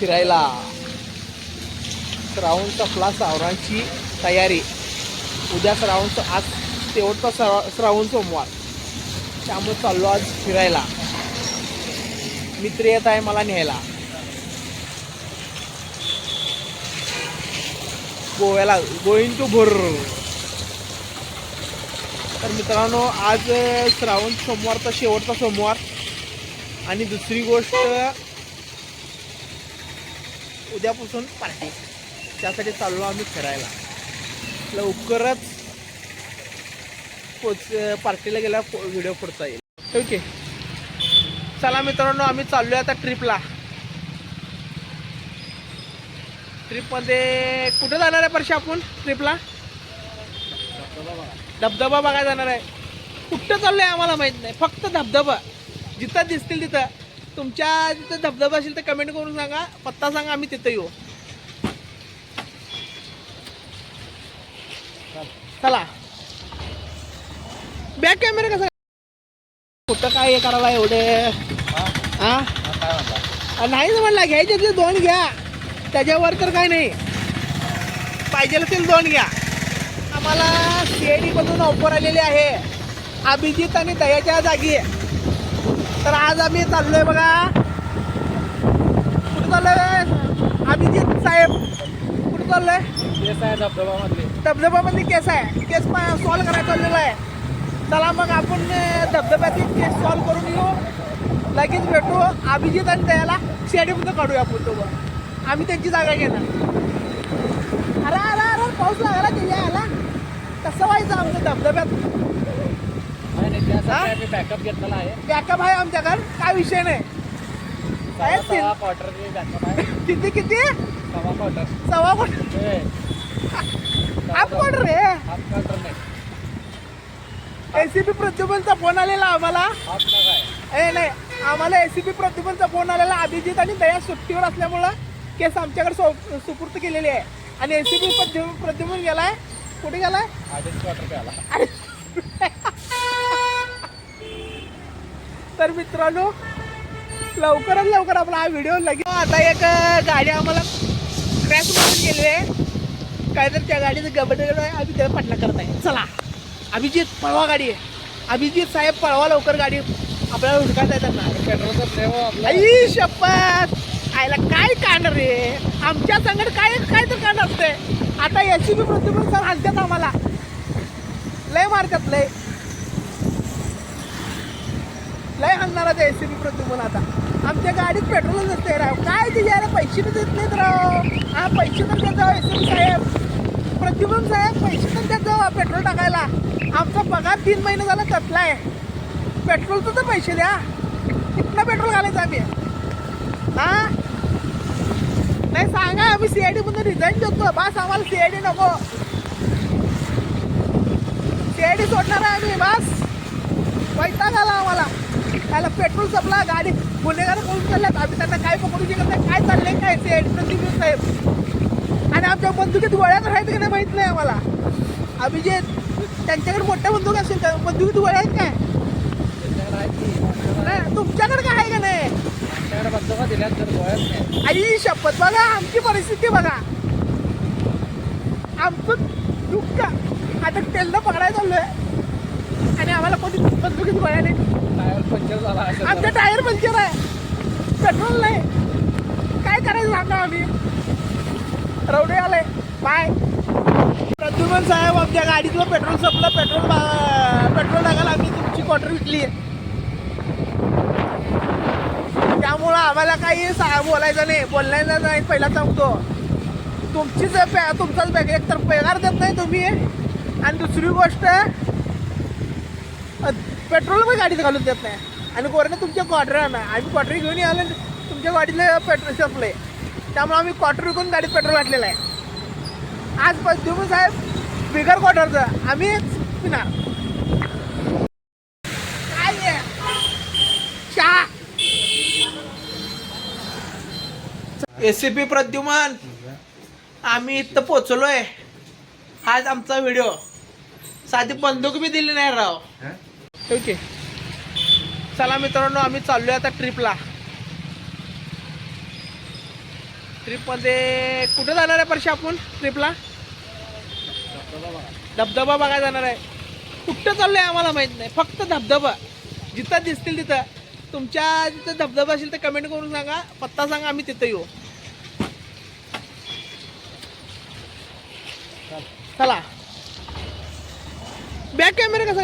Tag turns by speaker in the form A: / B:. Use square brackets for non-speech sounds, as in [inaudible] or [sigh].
A: फिरायला. श्रावण सपला श्रावणाची तयारी. उद्या श्रावणचं आज शेवटचा श्रा श्रावण सोमवार. त्यामुळे चाललो आज फिरायला. मित्र येत आहे मला न्यायला. गोव्याला गोईंग टू भोर तर मित्रांनो आज श्रावण सोमवारचा शेवटचा सोमवार. आणि दुसरी गोष्ट उद्यापासून पार्टी. त्यासाठी चाललो आम्ही फिरायला. लवकरच पोच पार्टीला गेला व्हिडिओ पुढचा येईल. ओके. चला मित्रांनो आम्ही चाललोय आता ट्रिपला. ट्रिपमध्ये कुठं जाणार आहे परशी आपण? ट्रिपला? धबधबा बघायला जाणार आहे. कुठं चाललंय आम्हाला माहीत नाही. फक्त धबधबा. जिथं दिसतील तिथं. तुमच्या तिथं धबधबा असेल तर कमेंट करून सांगा. पत्ता सांगा आम्ही तिथं येऊ. चला. बॅक कॅमेरा कसा कुठं काय हे करायला एवढे? हा. नाही म्हणला घ्यायचे ते दोन घ्या. त्याच्यावर तर काय नाही. पाहिजे असेल दोन घ्या. आम्हाला सीआयडी मधून ऑफर आलेली आहे. अभिजित आणि दयाच्या जागी. तर आज आम्ही चाललोय बघा. कुठं चाललोय? अभिजित साहेब. कुठं चाललोय? धबधब्यामध्ये केस आहे. केस सॉल्व करायला चाललेला आहे. चला मग आपण अं, धबधब्यातील केस सॉल्व करून येऊ लगेच भेटू. अभिजित आणि दयाला सीआयडीमध्ये काढूया आपण सोबत आम्ही त्यांची जागा घेणार. अरे अरे अरे पाऊस लागला तिथे आला कसं व्हायचं आमचं धबधब्यात?
B: बॅकअप घेतलेला आहे.
A: बॅकअप आहे आमच्याकडे. काय विषय नाही. काय
B: सव्वा सव्वा बॅकअप आहे. [laughs]
A: किती किती?
B: सव्वा क्वार्टर
A: सव्वा कोट हाफ कोट रे
B: हाफ क्वार्टर नाही.
A: एसीपी प्रद्युमनचा फोन आलेला आम्हाला.
B: हाफ नग आहे.
A: ए नाही. आम्हाला एसीपी प्रद्युमनचा फोन आलेला. अभिजित आणि दया सुट्टीवर असल्यामुळं केस आमच्याकडे सु- सुपूर्त केलेली आहे. आणि एसीपी प्रद्युमन प्रद्युमन गेलाय. कुठे गेलाय?
B: अडीच क्वार्टर प्याला
A: तर मित्रांनो लवकरात लवकर आपला हा व्हिडिओ लगेच हो, आता एक गाडी आम्हाला क्रॅश मारून गेली आहे. काय तर त्या गाडीचं गबड आहे आम्ही त्याला पाटला करत आहे. चला अभिजित पळवा गाडी. आहे अभिजित साहेब पळवा लवकर गाडी. आपल्याला हुडकायचं आहे त्यांना
B: पेट्रोलचा सेव
A: आई शपथ! आयला काय कांड रे? आमच्या संगड काय काय तर कांड असते आता याची बी प्रतिबंध सर हलत्यात आम्हाला. लय मारतात लय. लय हलणार ते एसीबी प्रतिबंध आता. आमच्या गाडीत पेट्रोलच नसते राव. काय ते यायला पैसे तर देत नाहीत राव. हा पैसे तर देत जाऊ एसीबी साहेब. प्रतिबंध साहेब पैसे तर देत जाऊ पेट्रोल टाकायला. आमचा पगार तीन महिने झाला आहे पेट्रोलचं तर पैसे द्या. कितना पेट्रोल घालायचं आम्ही. हा? नाही सांगा. आम्ही सी आय मधून रिझाईन देतो. बास आम्हाला सी आय डी नको. सी आय डी सोडणार आहे आम्ही बास. वैताग आला आम्हाला. त्याला पेट्रोल संपला गाडी गुन्हेगार करून चालल्यात. आम्ही त्यांना काय पकडू शकत नाही काय चाललंय काय सीआयडी प्रतिनिधी साहेब. आणि आमच्या बंदुकीत गोळ्या तर आहेत की नाही माहीत नाही आम्हाला. अभिजित त्यांच्याकडे मोठ्या बंदूक असेल तर बंदुकीत गोळ्या आहेत काय?
B: की?
A: नाही तुमच्याकडे काय आहे का नाही? आई शपथ बघा आमची परिस्थिती बघा. आमचं दुःख आता तेलनं पकडायला चाललोय. आणि आम्हाला कोणी बंदुकीत गोळ्या नाही
B: टायर पंचर झाला असेल.
A: आमचं टायर पंक्चर आहे. पेट्रोल नाही. काय करायचं सांगा आम्ही? रवडे आलंय बाय. प्रद्युमन साहेब आमच्या गाडीतलं पेट्रोल संपलं. पेट्रोल पेट्रोल टाकायला आम्ही तुमची क्वार्टर विकली त्यामुळं आम्हाला काही सा बोलायचं नाही. बोलण्याचं नाही. पहिला सांगतो. तुमचीच तुमचाच बॅग एक तर पगार देत नाही तुम्ही. आणि दुसरी गोष्ट पेट्रोल पण गाडीत घालून देत नाही. आणि कोरोना तुमच्या क्वार्टर आणा आम्ही क्वार्टर घेऊन आलो आणि तुमच्या गाडीला पेट्रोल संपलंय. त्यामुळे आम्ही क्वार्टर विकून गाडीत पेट्रोल घातलेलं आहे. आज पण साहेब बिगर क्वार्टरचं आम्ही पिणार. काय आहे? चहा. एसीपी प्रद्युमन आम्ही इथं पोचलोय. आज आमचा व्हिडिओ साधी बंदूक बी दिली नाही राव. ओके चला मित्रांनो आम्ही चाललोय आता ट्रिपला ट्रिपमध्ये कुठं जाणार आहे परशी आपण? ट्रिपला धबधबा बघायला जाणार आहे. कुठं चाललंय आम्हाला माहीत नाही. फक्त धबधबा. जिथं दिसतील तिथं. तुमच्या जिथं धबधबा असेल तर कमेंट करून सांगा. पत्ता सांगा आम्ही तिथं येऊ. चला. बॅक कॅमेरा कसा